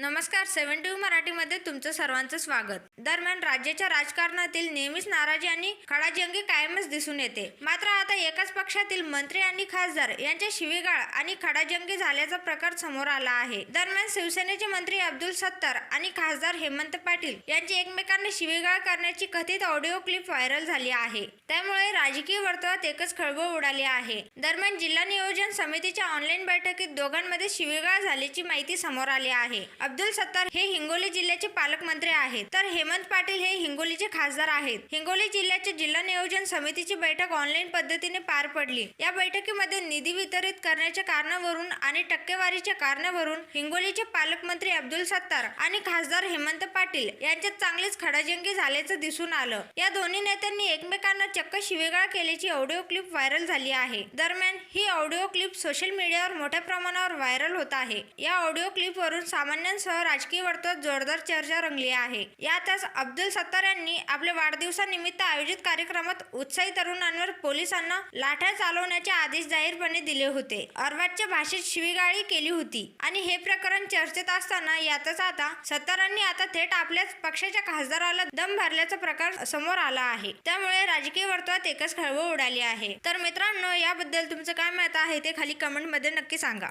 नमस्कार seven to मराठीमध्ये तुमचं सर्वांचं स्वागत. दरम्यान राज्याच्या राजकारणातील नेहमीच नाराजी आणि खडाजंगी कायमच दिसून येते. मात्र आता एकाच पक्षातील मंत्री आणि खासदार यांच्या शिवीगाळ आणि खडाजंगी झाल्याचा प्रकार समोर आला आहे. दरम्यान शिवसेनेचे मंत्री अब्दुल सत्तार आणि खासदार हेमंत पाटील यांची एकमेकांना शिवीगाळ करण्याची कथित ऑडिओ क्लिप व्हायरल झाली आहे. त्यामुळे राजकीय वर्तुळात एकच खळबळ उडाली आहे. दरम्यान जिल्हा नियोजन समितीच्या ऑनलाईन बैठकीत दोघांमध्ये शिवीगाळ झाल्याची माहिती समोर आली आहे. अब्दुल सत्तार हे हिंगोली जिल्ह्याचे पालकमंत्री आहेत. तर हेमंत पाटील हे हिंगोलीचे खासदार आहेत. हिंगोली जिल्ह्याच्या जिल्हा नियोजन समितीची बैठक ऑनलाईन पद्धतीने पार पडली. या बैठकीमध्ये निधी वितरित करण्याच्या कारणावरून आणि टक्केवारीच्या कारणावरून हिंगोलीचे पालकमंत्री अब्दुल सत्तार आणि खासदार हेमंत पाटील यांच्यात चांगलीच खडाजंगी झाल्याचं दिसून आलं. या दोन्ही नेत्यांनी एकमेकांना चक्क शिवेगाळ केल्याची ऑडिओ क्लिप व्हायरल झाली आहे. दरम्यान ही ऑडिओ क्लिप सोशल मीडियावर मोठ्या प्रमाणावर व्हायरल होत आहे. या ऑडिओ क्लिपवरून सह राजकीय वर्तुळात जोरदार चर्चा रंगली आहे. यातच अब्दुल सत्तार यांनी आपल्या वाढदिवसानिमित्त आयोजित कार्यक्रमात उत्साही तरुणांवर पोलिसांना लाठ्या चालवण्याचे आदेश जाहीरपणे दिले होते. अर्वाच्या भाषेत शिवीगाळी केली होती आणि हे प्रकरण चर्चेत असताना यातच आता सत्तारांनी आता थेट आपल्याच पक्षाच्या खासदाराला दम भरल्याचा प्रकार समोर आला आहे. त्यामुळे राजकीय वर्तुळात एकच खळबळ उडाली आहे. तर मित्रांनो याबद्दल तुमचं काय मत आहे ते खाली कमेंटमध्ये नक्की सांगा.